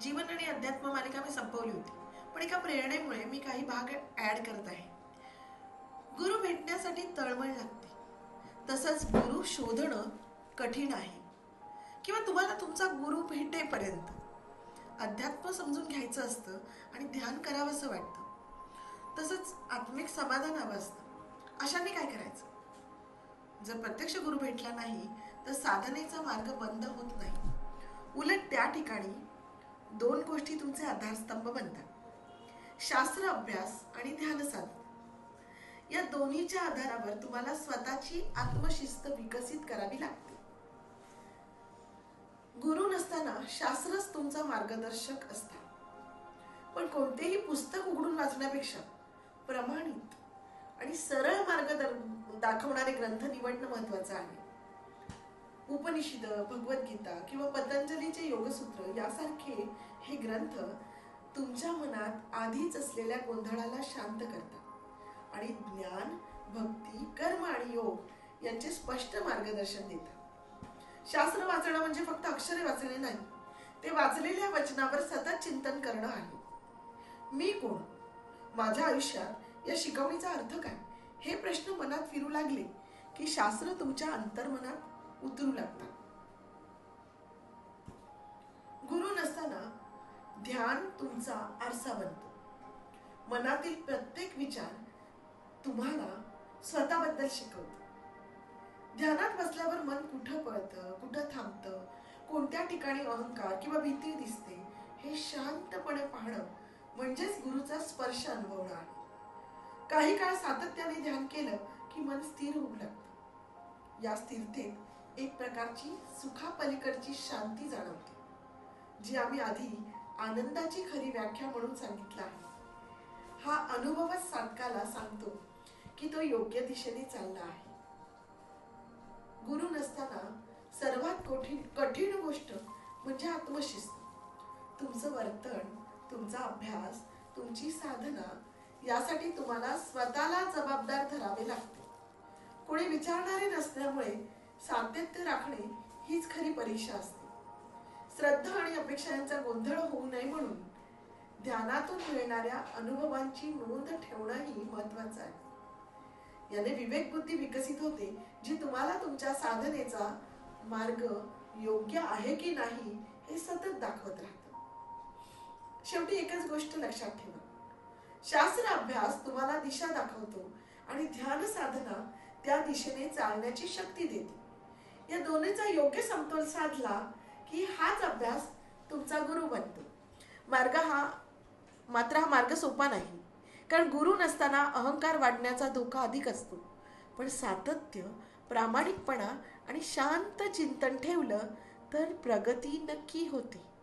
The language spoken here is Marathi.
जीवन आणि अध्यात्म मालिका मी संपवली होती. पण एका प्रेरणेमुळे मी काही भाग ॲड करत आहे. गुरु भेटण्यासाठी तळमळ लागते. तसंच गुरु शोधणं कठीण आहे. किंवा तुम्हाला तुमचा गुरु भेटेपर्यंत. अध्यात्म समजून घ्यायचं असतं आणि ध्यान करावंसं वाटतं. तसंच आत्मिक समाधान हवं असतं. अशाने काय करायचं? जर प्रत्यक्ष गुरु भेटला नाही तर साधनेचा मार्ग बंद होत नाही. उलट त्या ठिकाणी दोन गोष्टी तुमचे आधारस्तंभ बनतात. शास्त्र अभ्यास आणि ध्यान साधना. या दोन्हीच्या आधारावर तुम्हाला स्वतःची आत्मशिस्त विकसित करावी लागते. गुरु नसताना शास्त्रच तुमचा मार्गदर्शक असतात. पण कोणतेही पुस्तक उघडून वाचण्यापेक्षा प्रमाणित आणि सरळ मार्ग दाखवणारे ग्रंथ निवडणं महत्वाचं आहे. उपनिषद भगवद्गीता किंवा पतंजलीचे योगसूत्र यासारखे हे ग्रंथ तुमच्या मनात आधीच असलेल्या गोंधळाला शांत करतात. आणि ज्ञान भक्ती कर्म आणि योग यांचे स्पष्ट मार्गदर्शन देतात. शास्त्र वाचणं म्हणजे फक्त अक्षरे वाचणे नाही ते वाचलेल्या वचनावर सतत चिंतन करणं आहे. मी कोण? माझ्या आयुष्यात या शिकवणीचा अर्थ काय? हे प्रश्न मनात फिरू लागले की शास्त्र तुमच्या अंतर्मनात उतरू लागतात. गुरु नसताना ध्यान तुमचा आरसा बनतो. मनातील प्रत्येक विचार तुम्हाला स्वतःबद्दल शिकवतो. ध्यानात बसल्यावर मन कुठं पळतं कुठं थांबतं कोणत्या ठिकाणी अहंकार किंवा भीती दिसते हे शांतपणे पाहणं म्हणजेच गुरुचा स्पर्श अनुभवणं आहे. काही काळ सातत्याने ध्यान केलं की मन स्थिर होऊ लागतं. या स्थिरतेत एक प्रकारची सुखापलीकडची शांती जाणवते जी आम्ही आधी आनंदाची खरी व्याख्या म्हणून सांगितलं आहे. हा अनुभवच साधकाला सांगतो की तो योग्य दिशेने चालला आहे. गुरु नसताना सर्वात कठीण कठीण गोष्ट म्हणजे आत्मशिस्त. तुमचं वर्तन तुमचा अभ्यास तुमची साधना यासाठी तुम्हाला स्वतःला जबाबदार धरावे लागते. कोणी विचारणारे नसल्यामुळे सातत्य राखणे हीच खरी परीक्षा असते. श्रद्धा आणि अपेक्षा यांचा गोंधळ होऊ नये म्हणून ध्यानातून मिळणाऱ्या अनुभवांची नोंद ठेवणंही महत्वाचं आहे. याने विवेक बुद्धी विकसित होते जी तुम्हाला तुमच्या साधनेचा मार्ग योग्य आहे की नाही हे सतत दाखवत राहत. शेवटी एकच गोष्ट लक्षात ठेवा. शास्त्र अभ्यास तुम्हाला दिशा दाखवतो आणि ध्यान साधना त्या दिशेने चालण्याची शक्ती देते. या दोन्हीचा योग्य समतोल साधला की हाच अभ्यास तुमचा गुरु बनतो. मार्ग हा मात्र हा मार्ग सोपा नाही. कारण गुरु नसताना अहंकार वाढण्याचा धोका अधिक असतो. पण सातत्य प्रामाणिकपणा आणि शांत चिंतन ठेवलं तर प्रगती नक्की होते.